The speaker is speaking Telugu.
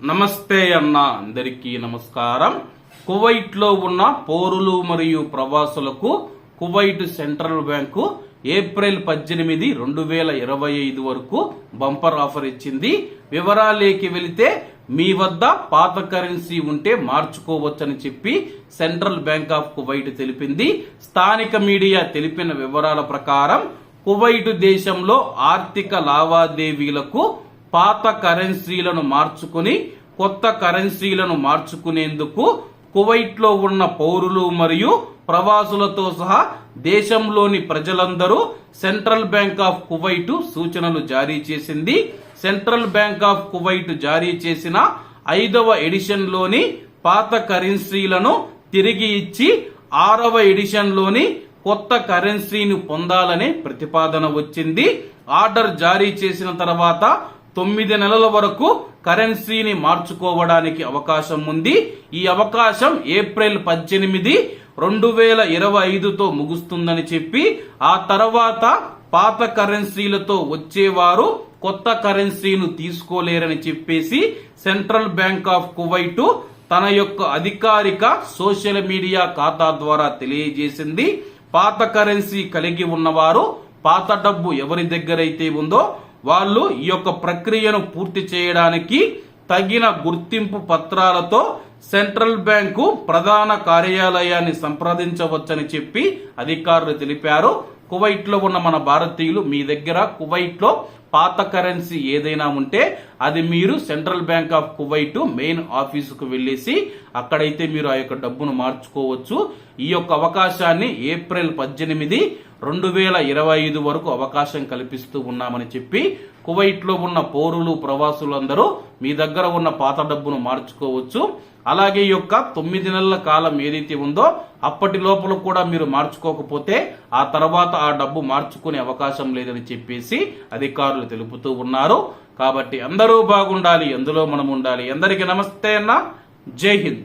నమస్తే అన్న అందరికీ నమస్కారం. కువైట్లో ఉన్న పౌరులు మరియు ప్రవాసులకు కువైట్ సెంట్రల్ బ్యాంకు ఏప్రిల్ పద్దెనిమిది రెండు వేల ఇరవై ఐదు వరకు బంపర్ ఆఫర్ ఇచ్చింది. వివరాలేకి వెళితే మీ వద్ద పాత కరెన్సీ ఉంటే మార్చుకోవచ్చని చెప్పి సెంట్రల్ బ్యాంక్ ఆఫ్ కువైట్ తెలిపింది. స్థానిక మీడియా తెలిపిన వివరాల ప్రకారం కువైట్ దేశంలో ఆర్థిక లావాదేవీలకు పాత కరెన్సీలను మార్చుకుని కొత్త కరెన్సీలను మార్చుకునేందుకు కువైట్లో ఉన్న పౌరులు మరియు ప్రవాసులతో సహా దేశంలోని ప్రజలందరూ సెంట్రల్ బ్యాంక్ ఆఫ్ కువైట్ సూచనలు జారీ చేసింది. సెంట్రల్ బ్యాంక్ ఆఫ్ కువైట్ జారీ చేసిన ఐదవ ఎడిషన్లోని పాత కరెన్సీలను తిరిగి ఇచ్చి ఆరవ ఎడిషన్లోని కొత్త కరెన్సీని పొందాలనే ప్రతిపాదన వచ్చింది. ఆర్డర్ జారీ చేసిన తర్వాత తొమ్మిది నెలల వరకు కరెన్సీని మార్చుకోవడానికి అవకాశం ఉంది. ఈ అవకాశం ఏప్రిల్ పద్దెనిమిది రెండు వేల ఇరవై ఐదుతో ముగుస్తుందని చెప్పి ఆ తర్వాత పాత కరెన్సీలతో వచ్చేవారు కొత్త కరెన్సీను తీసుకోలేరని చెప్పేసి సెంట్రల్ బ్యాంక్ ఆఫ్ కువైట్ తన యొక్క అధికారిక సోషల్ మీడియా ఖాతా ద్వారా తెలియజేసింది. పాత కరెన్సీ కలిగి ఉన్నవారు పాత డబ్బు ఎవరి దగ్గరైతే ఉందో వాళ్ళు ఈ యొక్క ప్రక్రియను పూర్తి చేయడానికి తగిన గుర్తింపు పత్రాలతో సెంట్రల్ బ్యాంకు ప్రధాన కార్యాలయాన్ని సంప్రదించవచ్చని చెప్పి అధికారులు తెలిపారు. కువైట్లో ఉన్న మన భారతీయులు మీ దగ్గర కువైట్లో పాత కరెన్సీ ఏదైనా ఉంటే అది మీరు Central Bank of Kuwait main ఆఫీసుకు వెళ్ళేసి అక్కడైతే మీరు ఆ యొక్క డబ్బును మార్చుకోవచ్చు. ఈ యొక్క అవకాశాన్ని ఏప్రిల్ పద్దెనిమిది రెండు వేల ఇరవై ఐదు వరకు అవకాశం కల్పిస్తూ ఉన్నామని చెప్పి కువైట్లో ఉన్న పౌరులు ప్రవాసులందరూ మీ దగ్గర ఉన్న పాత డబ్బును మార్చుకోవచ్చు. అలాగే ఈ యొక్క తొమ్మిది నెలల కాలం ఏదైతే ఉందో అప్పటి లోపల కూడా మీరు మార్చుకోకపోతే ఆ తర్వాత ఆ డబ్బు మార్చుకునే అవకాశం లేదని చెప్పేసి అధికారులు తెలుపుతూ ఉన్నారు. కాబట్టి అందరూ బాగుండాలి. ఎందులో మనం ఉండాలి అందరికీ నమస్తే అన్న. జై హింద్.